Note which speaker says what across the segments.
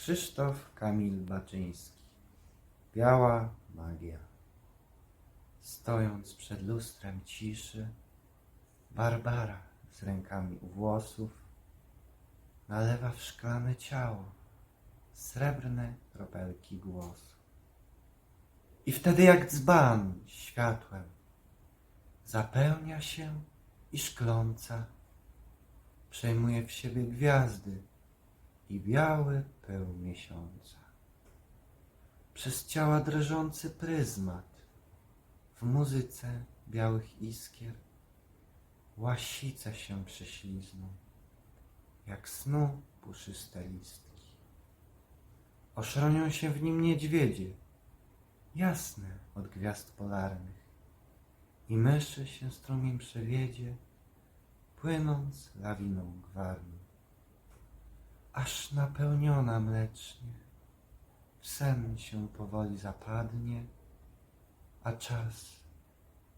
Speaker 1: Krzysztof Kamil Baczyński. Biała magia. Stojąc przed lustrem ciszy, Barbara z rękami u włosów nalewa w szklane ciało srebrne kropelki głosu. I wtedy jak dzban światłem zapełnia się i szkląca przejmuje w siebie gwiazdy i biały pył miesiąca. Przez ciała drżący pryzmat w muzyce białych iskier łasice się prześlizną, jak snu puszyste listki. Oszronią się w nim niedźwiedzie, jasne od gwiazd polarnych, i myszy się strumień przewiedzie, płynąc lawiną gwarną. Aż napełniona mlecznie, sen się powoli zapadnie, a czas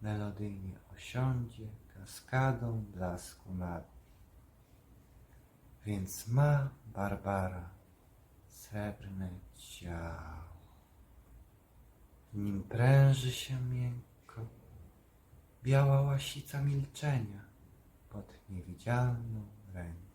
Speaker 1: melodyjnie osiądzie kaskadą blasku nad. Więc ma Barbara srebrne ciało. W nim pręży się miękko biała łasica milczenia pod niewidzialną ręką.